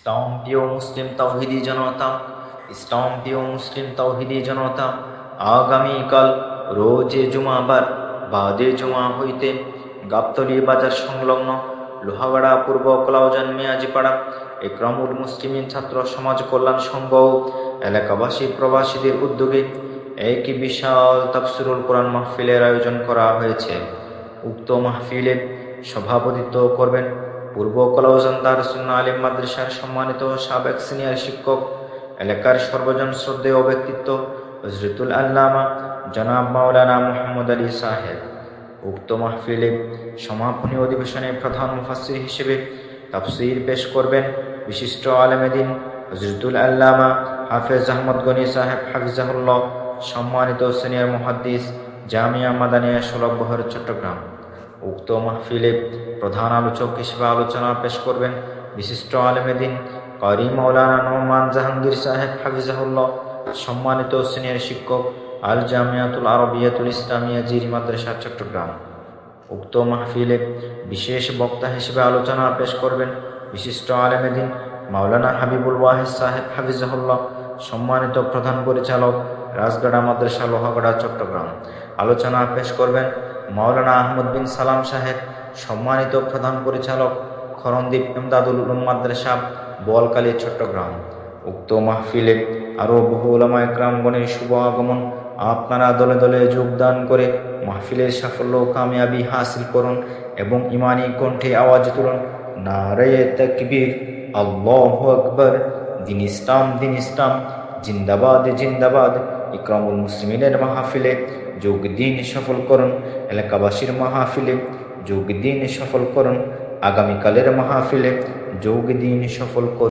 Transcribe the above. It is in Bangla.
ইসলাম প্রিয় মুসলিম তাওহিদি জনতা ইসলাম প্রিয় মুসলিম তাওহিদি জনতা, আগামীকাল রোজে জুমাবার বাদে জুমা হইতে গাবতলি বাজার সংলগ্ন লোহাগাড়া পূর্ব কলাউজান মিয়াজিপাড়া, একরামুল মুসলিমিন ছাত্র সমাজ কল্যাণ সংঘ এলাকাবাসী প্রবাসীদের উদ্যোগে এক বিশাল তাফসিরুল কোরআন মাহফিলের আয়োজন করা হয়েছে। উক্ত মাহফিলে সভাপতিত্ব করবেন পূর্ব কলাউজান দারসুন্না আলিম মাদ্রাসার সম্মানিত সাবেক সিনিয়র শিক্ষক, এলাকার সর্বজন শ্রদ্ধেয় ব্যক্তিত্ব হজরতুল আল্লামা জনাব মাওলানা মোহাম্মদ আলী সাহেব। উক্ত মাহফিলে সমাপনী অধিবেশনে প্রধান মুফাসির হিসেবে তাফসির পেশ করবেন বিশিষ্ট আলেমেদিন হজরতুল আল্লামা হাফেজ আহমদ গনি সাহেব হাফিজাহুল্লাহ, সম্মানিত সিনিয়র মুহাদ্দিস জামিয়া মাদানিয়া সুলভবহর চট্টগ্রাম। উক্ত মাহফিলে প্রধান আলোচক হিসেবে আলোচনা পেশ করবেন বিশিষ্ট আলেমেদিন করি মৌলানা নোমান জাহাঙ্গীর সাহেব হাফিজাহুল্লাহ, সম্মানিত সিনিয়র শিক্ষক আল জামিয়াতুল আরবিয়াতুল ইসলামিয়া জিরি মাদ্রাসা, চট্টগ্রাম। উক্ত মাহফিলে বিশেষ বক্তা হিসেবে আলোচনা পেশ করবেন বিশিষ্ট আলেমেদিন মাওলানা হাবিবুল ওয়াহিদ সাহেব হাফিজাহুল্লাহ, সম্মানিত প্রধান পরিচালক রাজগাড়া মাদ্রাসা, লোহাগড়া, চট্টগ্রাম। আলোচনা পেশ করবেন মাওলানা আহমদ বিন সালাম সাহেব, সম্মানিত প্রধান পরিচালক খরণদ্বীপ এমদাদুল উলুম মাদ্রাসা, বোয়ালকালী, চট্টগ্রাম। উক্ত মাহফিলে আরও বহু ওলামা একরামগণের শুভ আগমন আপনারা দলে দলে যোগদান করে মাহফিলের সাফল্য কামিয়াবি হাসিল করুন এবং ইমানি কণ্ঠে আওয়াজ তুলুন। নারায়ে তকবীর, আল্লাহ আকবর, দিন ইসলাম দিন ইসলাম। জিন্দাবাদ জিন্দাবাদ। ইকরামুল মুসলিমিনের মাহফিলে যোগ দিন সফল করুন, এলাকাবাসীর মাহফিলে যোগ দিন সফল করুন। আগামীকালের মাহফিলে যোগ দিন সফল করুন।